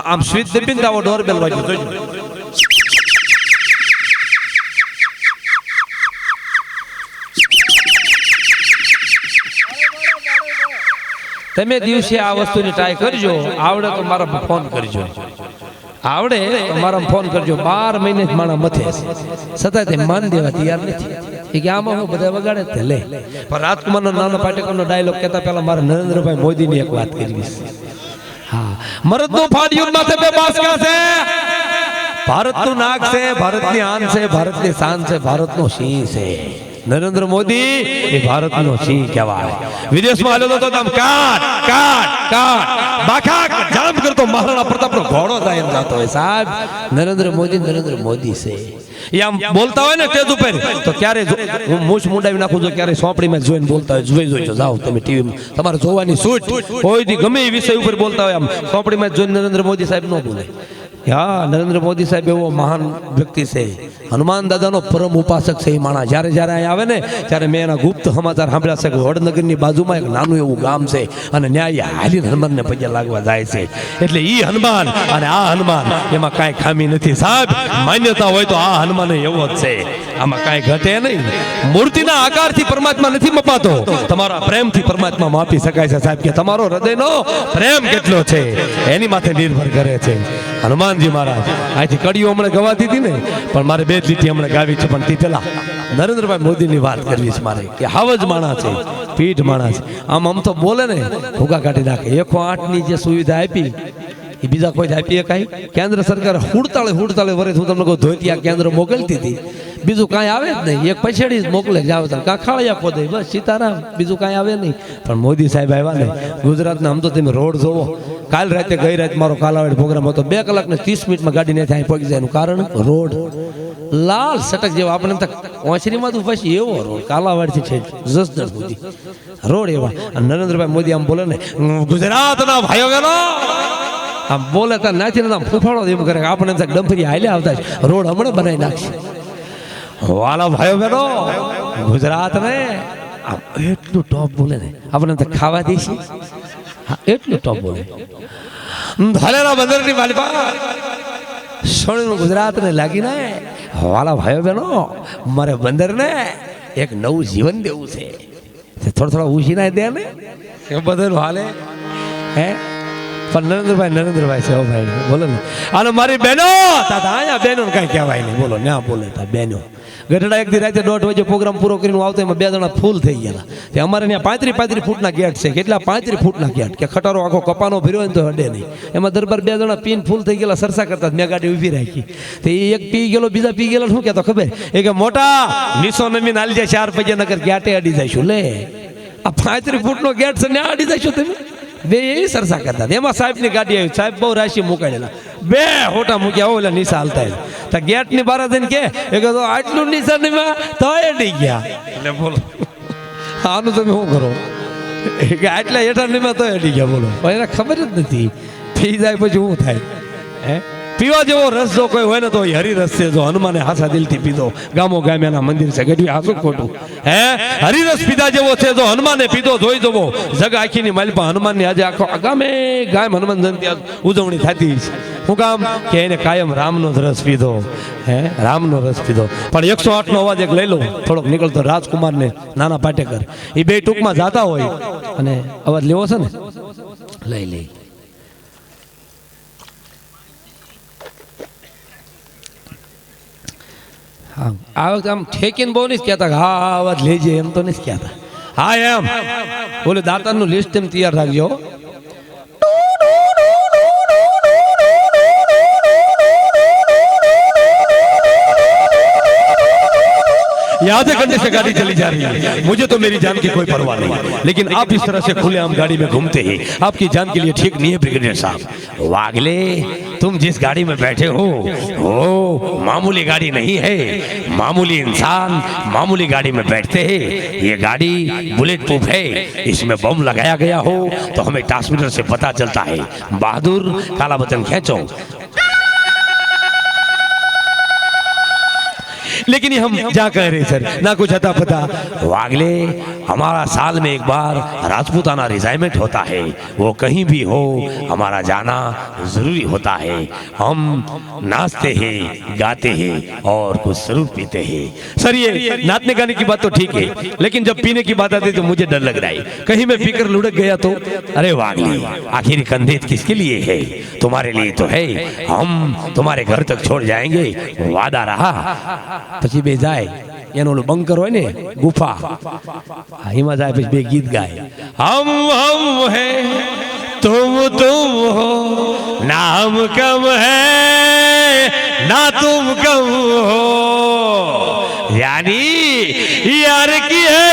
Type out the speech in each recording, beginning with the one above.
આમ સ્વિચ દબીને તો આવો ડોરબેલ વાગ્યો જોજો તમે દિવસે આ વસ્તુની ટ્રાય કરજો. આવડે તો મારા ફોન કરજો. આવડે તો મારા ફોન કરજો. બાર મહિને મારા મથે છતાં તે માન દેવા તૈયાર નથી. એ કે આમાં હું બધા વગાડે તે લે. પણ રાજકુમારનો નાનો પાટેકરનો ડાયલોગ કહેતા પહેલા મારા નરેન્દ્રભાઈ મોદીની એક વાત કરવી છે. હા. મરદનું ફાડ્યું માથે બે બાસકા છે? ભારતનું નાક છે ભારતની આન છે ભારતની શાન છે ભારતનો સિંહ છે. નરેન્દ્ર મોદી એ ભારતનો સિંહ કહેવાય. વિદેશમાં આવેલો તો આમ કાટ કાટ કાટ બાખા જામ કરતો મહારાણા પ્રતાપનો ઘોડો થાય એમ જાતો હોય સાહેબ. નરેન્દ્ર મોદી. નરેન્દ્ર મોદી છે. એ આમ બોલતા હોય ને સ્ટેજ ઉપર. તો ક્યારે હું મૂછ મુંડાવી નાખું છું ક્યારે સોંપડીમાં જોઈને બોલતા હોય. જોઈ જોઈ જાઓ તમે ટીવીમાં તમારે જોવાની છૂટ કોઈથી ગમે એ વિષય ઉપર બોલતા હોય આમ. સોંપડીમાં જોઈને નરેન્દ્ર મોદી સાહેબ ન બોલે. નરેન્દ્ર મોદી સાહેબ એવો મહાન વ્યક્તિ છે. હનુમાન દાદાનો પરમ ઉપાસક છે એ માણસ. જ્યારે જ્યારે અહીં આવે ને, ત્યારે મેં એના ગુપ્ત સમાચાર સાંભળ્યા છે કે વડનગરની બાજુમાં એક નાનું એવું ગામ છે અને ન્યાય હાલીને હનુમાનને પગે લાગવા જાય છે. એટલે ઈ હનુમાન અને આ હનુમાન એમાં કાંઈ ખામી નથી. સાહેબ, માન્યતા હોય તો આ હનુમાન એવો જ છે. આમાં કાંઈ ઘટે નહીં. મૂર્તિના આકારથી પરમાત્મા નથી મપાતો. તમારા પ્રેમથી પરમાત્મા માપી શકાય છે. સાહેબ, કે તમારો હૃદયનો પ્રેમ કેટલો છે? એની માથે નિર્ભર કરે છે. હનુમાનજી મહારાજ. અહીંથી કડીઓ હમણાં ગવાતી હતી ને, પણ મારે બે લીટી હમણાં ગાવી છે. પણ તે પેલા નરેન્દ્રભાઈ મોદીની વાત કરવી છે મારે, કે હાવજ માણા છે, પીઠ માણા છે. આમ આમ તો બોલે ને ભૂગા કાઢી નાખે. એકસો આઠની જે સુવિધા આપી, એ બીજા કોઈ આપી કાંઈ? કેન્દ્ર સરકાર હુડતાળે હુડતાળે વરે હું તમને કહું ધોતિયા કેન્દ્ર મોકલતી હતી. બીજું કાંઈ આવે જ નહીં. એક પછેડી જ મોકલે જાવ તો કાં ખાળિયા ખોદે બસ સીતારામ. બીજું કાંઈ આવે નહીં. પણ મોદી સાહેબ આવ્યા ને, ગુજરાતના આમ તો તમે રોડ જોવો કાલ રાતે ગઈ રાત મારો કાલાવાડ પ્રોગ્રામ હતો. બે કલાક ને ત્રીસ મિનિટમાં ગાડી નથી ત્યાં પહોંચી જાય એનું કારણ, રોડ. લાલ સટક જેવો આપણે ઓછરીમાં તો પછી એવો રોડ. કાલાવાડથી છે જસદર સુધી. રોડ એવા. નરેન્દ્રભાઈ મોદી આમ બોલે ને ગુજરાતના ભાઈઓ બહેનો આમ બોલે ત્યાં નાચીને આમ ફૂફાડો એમ કરે આપણે ડંફરી હાલ્યા આવતા. રોડ હમણાં બનાવી નાખશે. વાલા ભાઈઓ બેનો ગુજરાત ને આમ એટલું ટોપ બોલે ને આપણે ખાવા દઈશી એટલું ટોપ બોલે. ધાલેરા બંદરની માલિપા સોળનું ગુજરાત ને લાગી ને વાલા ભાઈઓ બહેનો મારે બંદર ને એક નવું જીવન દેવું છે. તે થોડા થોડા ઉછીના દે ને. એ બધું હાલે. હે? પણ નરેન્દ્રભાઈ નરેન્દ્રભાઈ છે હો ભાઈ, બોલો ને. અને મારી બહેનો તાતા અહીંયા બહેનો કાંઈ કહેવાય નહીં. બોલો, ના બોલે તા બહેનો. ગઢડા એક દી રાતે દોઢ વાગે પ્રોગ્રામ પૂરો કરીને આવતો એમાં બે જણા ફૂલ થઈ ગયા તે અમારે ત્યાં પાંત્રી પાંત્રી ફૂટના ગેટ છે. કેટલા પાંત્રી ફૂટના ગેટ? કે ખટારો આખો કપાનો ભર્યો હોય ને તો હડે નહીં. એમાં દરબાર બે જણા પીન ફૂલ થઈ ગયેલા, સરસા કરતા મેં ગાડી ઊભી રાખી. તે એ એક પી ગયેલો, બીજા પી ગયેલો, શું કહેતો ખબર? એ કે, મોટા, નીસો નમીન નાલી જાય ચાર પૈયા નગર ગેટે અડી જાય લે, આ પાંત્રીસ ફૂટનો ગેટ છે ને અડી અડી જઈશું તમે? બે એ સરસા કરતા. એમાં સાહેબની ગાડી આવી સાહેબ બહુ રાશિ મુકાયેલા. બે હોટા મૂક્યા હોય એટલે નિશા હાલતા. તો ગેટની બહાર થઈને કે એ કહો આટલું નીસા નહીં તો એ નહીં ગયા. એટલે બોલો. આનું તમે શું કરો? એ કે આટલા હેઠા નહીં તો એ નહીં ગયા. બોલો. એને ખબર જ નથી. થઈ જાય પછી શું થાય? હે? પીવા જેવો રસ જો કોઈ હોય ને તો એ હરિરસ છે જો હનુમાને હાસા દિલથી પીધો. ગામો ગામ એના મંદિર છે, ગઢવી હાસું ખોટું? હે? હરિરસ પીધા જેવો છે, જો હનુમાને પીધો, જોઈ જવો. જગ આખીની માલપા હનુમાનની આજે આખો ગામે ગામ હનુમાન જયંતિ ઉજવણી થતી છે હું કામ કે એને કાયમ રામનો જ રસ પીધો. હે? રામનો રસ પીધો. પણ એકસો આઠનો અવાજ એક લઈ લો. થોડોક નીકળતો રાજકુમારને નાના પાટેકર. એ બે ટૂંકમાં જાતા હોય. અને અવાજ લેવો છે ને? લઈ લઈ હા. આ વખતે આમ ઠેકીને બહુ નહીં કહેતા કે હા, આ વાત લેજે, એમ તો નહીં કહેતા. હા, એમ. બોલે, દાતારનું લિસ્ટ એમ તૈયાર રાખજો. याद है कंधे से गाड़ी चली जा रही है। मुझे तो मेरी जान की कोई परवाह नहीं लेकिन आप इस तरह से खुलेआम गाड़ी में घूमते ही, आपकी जान के लिए ठीक नहीं है, ब्रिगेडियर साहब। वागले, तुम जिस गाड़ी में बैठे हो, वो मामूली गाड़ी नहीं है। मामूली इंसान मामूली गाड़ी में बैठते हैं। ये गाड़ी बुलेट प्रूफ है। इसमें बम लगाया गया हो तो हमें ट्रांसमीटर से पता चलता है। बहादुर, काला बटन खींचो। लेकिन ये हम क्या कह रहे सर ना कुछ अता पता वागले हमारा साल में एक बार राजपूताना रिजाइमेंट होता है। वो कहीं भी हो हमारा जाना ज़रूरी होता है। हम नाचते हैं गाते हैं और कुछ ज़रूर पीते हैं। सर ये नाचने गाने की बात तो ठीक है लेकिन जब पीने की बात आती है तो मुझे डर लग रहा है। कहीं मैं पीकर लुढ़क गया तो? अरे वागली आखिर कंधे किसके लिए है? तुम्हारे लिए तो है। हम तुम्हारे घर तक छोड़ जाएँगे। वादा रहा। પછી બે જાય એનો ઓલું બંકર હોય ને ગુફા હા, એમાં જાય પછી બે ગીત ગાય હમ હમ હે तुम तुम हो नाम कम है ना तुम कम हो यानी यार की है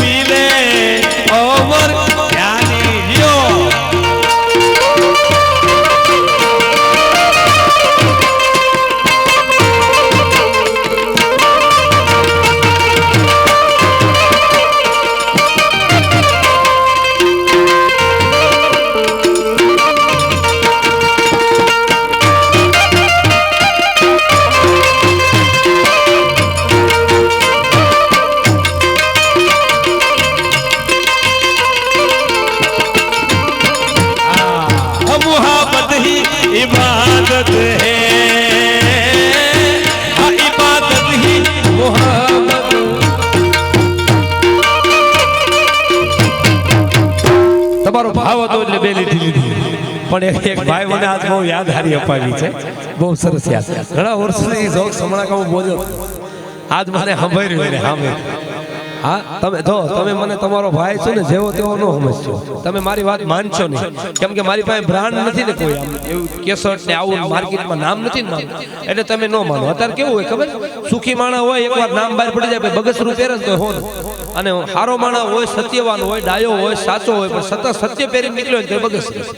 மேலே ભાવ હતો એટલે બે લીધી. લીધી પણ એક એક ભાઈ મને આજ બહુ યાદ હારી અપાવી છે. બહુ સરસ યાદ. ઘણા વર્ષોથી જોક હમણાં કહું બોલ્યો. આજ મને સાંભળ્યું ને સામે હા તમે જો તમે મને તમારો ભાઈ છો ને જેવો તેવો ન સમજશો. તમે મારી વાત માનશો નહીં. કેમ કે મારી પાસે બ્રાન્ડ નથી ને કોઈ એવું કેસટ ને આવું માર્કેટમાં નામ નથી ને એટલે તમે ન માનો. અત્યારે કેવું હોય ખબર? સુખી માણસ હોય એકવાર નામ બહાર પડી જાય બગસરું પહેરે તો હોન અને હારો માણસ હોય, સત્યવાન હોય, ડાયો હોય, સાચો હોય, પણ સતત સત્ય પહેરી નીકળ્યો ને તો એ બગસરું